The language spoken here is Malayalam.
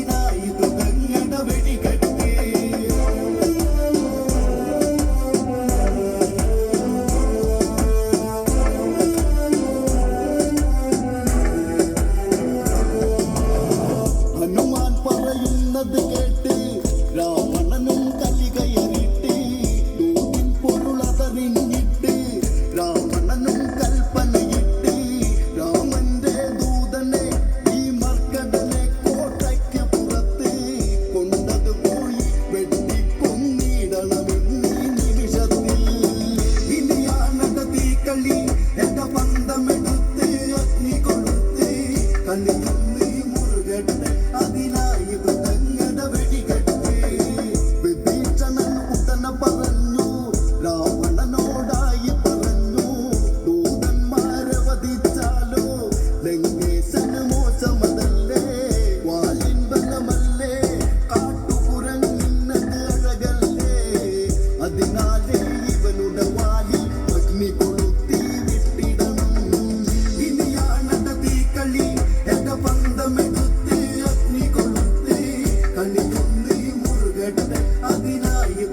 ഇതായി തുടങ്ങട വെടി legally and വേണ്ടത് അതിനായി